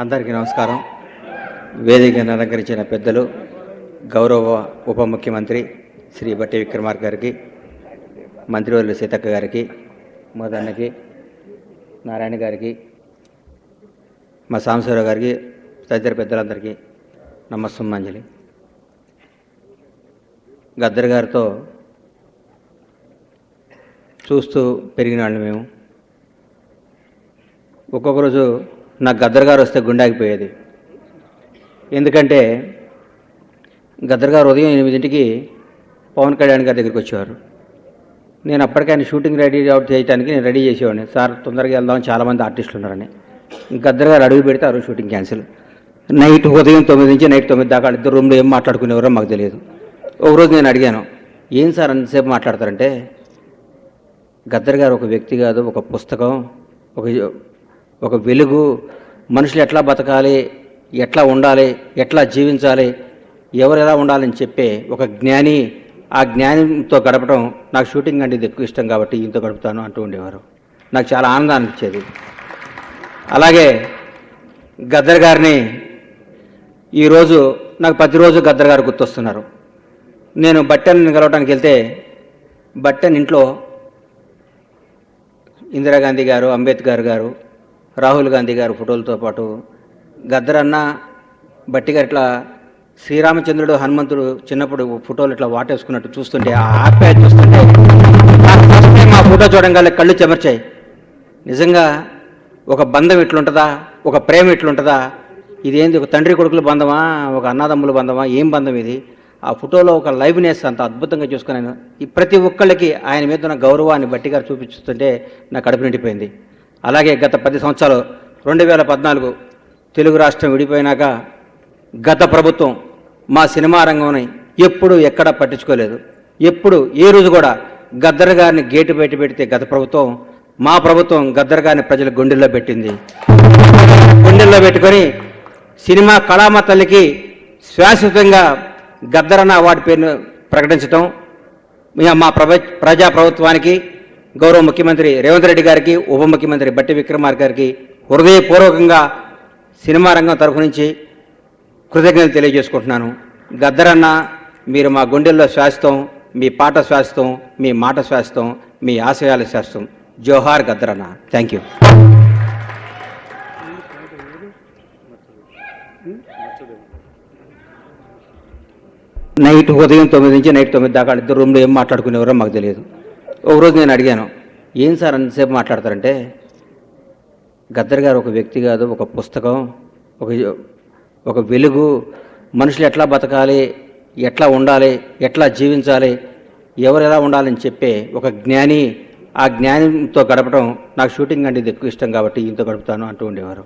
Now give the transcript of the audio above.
అందరికీ నమస్కారం. వేదికను అలంకరించిన పెద్దలు గౌరవ ఉప ముఖ్యమంత్రి శ్రీ బట్టి విక్రమార్ గారికి మంత్రివర్యులు సీతక్క గారికి మోదన్నకి నారాయణ గారికి మా సాంబశివరావు గారికి తదితర పెద్దలందరికీ నమస్సుమాంజలి. గద్దర్ గారితో చూస్తూ పెరిగిన వాళ్ళు మేము. ఒక్కొక్క రోజు నాకు గద్దర్ గారు వస్తే గుండాగిపోయేది ఎందుకంటే గద్దర్ గారు ఉదయం ఎనిమిదింటికి పవన్ కళ్యాణ్ గారి దగ్గరికి వచ్చేవారు. నేను అప్పటికే ఆయన షూటింగ్ రెడీ అవుట్ చేయడానికి నేను రెడీ చేసేవాడిని. సార్ తొందరగా వెళ్దాం చాలామంది ఆర్టిస్టులు ఉన్నారని. గద్దర్ గారు అడుగు పెడితే ఆ రోజు షూటింగ్ క్యాన్సిల్. నైట్ ఉదయం తొమ్మిది నుంచి నైట్ తొమ్మిది దాకా ఇద్దరు రూమ్లో ఏం మాట్లాడుకునేవారో మాకు తెలియదు. ఒకరోజు నేను అడిగాను ఏం సార్ అంతసేపు మాట్లాడతారంటే గద్దర్ గారు ఒక వ్యక్తి కాదు ఒక పుస్తకం ఒక ఒక వెలుగు మనుషులు ఎట్లా బతకాలి ఎట్లా ఉండాలి ఎట్లా జీవించాలి ఎవరు ఎలా ఉండాలని చెప్పే ఒక జ్ఞాని ఆ జ్ఞానంతో గడపడం నాకు షూటింగ్ అంటే ఇది ఎక్కువ ఇష్టం కాబట్టి ఇంత గడుపుతాను అంటూ ఉండేవారు. నాకు చాలా ఆనందాన్ని ఇచ్చేది. అలాగే గద్దర్ గారిని ఈరోజు నాకు ప్రతిరోజు గద్దర్ గారు గుర్తొస్తున్నారు. నేను బట్టెన్ కలవటానికి వెళ్తే బట్టెన్ ఇంట్లో ఇందిరాగాంధీ గారు అంబేద్కర్ గారు రాహుల్ గాంధీ గారి ఫోటోలతో పాటు గద్దరన్న బట్టి ఇట్లా శ్రీరామచంద్రుడు హనుమంతుడు చిన్నప్పుడు ఫోటోలు ఇట్లా వాటేసుకున్నట్టు చూస్తుంటే ఆ ఆప్యాయత చూస్తుంటే మా ఆ ఫోటో చూడంగానే కళ్ళు చెమర్చాయి. నిజంగా ఒక బంధం ఇట్లుంటుందా? ఒక ప్రేమ ఇట్లుంటుందా? ఇదేంది ఒక తండ్రి కొడుకుల బంధమా? ఒక అన్నదమ్ముల బంధమా? ఏం బంధం ఇది? ఆ ఫోటోలో ఒక లైవ్నెస్ అంత అద్భుతంగా చూసుకున్నాను. ఈ ప్రతి ఒక్కళ్ళకి ఆయన మీద ఉన్న గౌరవాన్ని బట్టిగారు చూపిస్తుంటే నా కడుపు నిండిపోయింది. అలాగే గత పది సంవత్సరాలు రెండు వేల పద్నాలుగు తెలుగు రాష్ట్రం విడిపోయినాక గత ప్రభుత్వం మా సినిమా రంగంని ఎప్పుడు ఎక్కడ పట్టించుకోలేదు. ఎప్పుడు ఏ రోజు కూడా గద్దర్ గారిని గేటు బయట పెడితే గత ప్రభుత్వం మా ప్రభుత్వం గద్దర్ గారిని ప్రజల గుండెల్లో పెట్టింది. గుండెల్లో పెట్టుకొని సినిమా కళామ తల్లికి శాశ్వతంగా గద్దరన్న అవార్డు పేరును ప్రకటించడం మా ప్రభ ప్రజా ప్రభుత్వానికి గౌరవ ముఖ్యమంత్రి రేవంత్ రెడ్డి గారికి ఉప ముఖ్యమంత్రి బట్టి విక్రమార్ గారికి హృదయపూర్వకంగా సినిమా రంగం తరఫు నుంచి కృతజ్ఞతలు తెలియజేసుకుంటున్నాను. గద్దరన్న మీరు మా గుండెల్లో శాశ్వతం మీ పాట శాశ్వతం మీ మాట శాశ్వతం మీ ఆశయాల శాస్త్రం జోహార్ గద్దరన్న. థ్యాంక్ యూ నైట్ ఉదయం తొమ్మిది నుంచి నైట్ తొమ్మిది దాకా ఇద్దరు రూమ్లో ఏం మాట్లాడుకునేవారో మాకు తెలియదు. ఒక రోజు నేను అడిగాను ఏం సార్ అంతసేపు మాట్లాడతారంటే? గద్దర్ గారు ఒక వ్యక్తి కాదు ఒక పుస్తకం ఒక ఒక వెలుగు. మనుషులు ఎట్లా బతకాలి ఎట్లా ఉండాలి ఎట్లా జీవించాలి ఎవరు ఎలా ఉండాలని చెప్పే ఒక జ్ఞాని. ఆ జ్ఞానంతో గడపడం నాకు షూటింగ్ అంటే ఇది ఎక్కువ ఇష్టం కాబట్టి ఈయనతో గడుపుతాను అంటూ ఉండేవారు.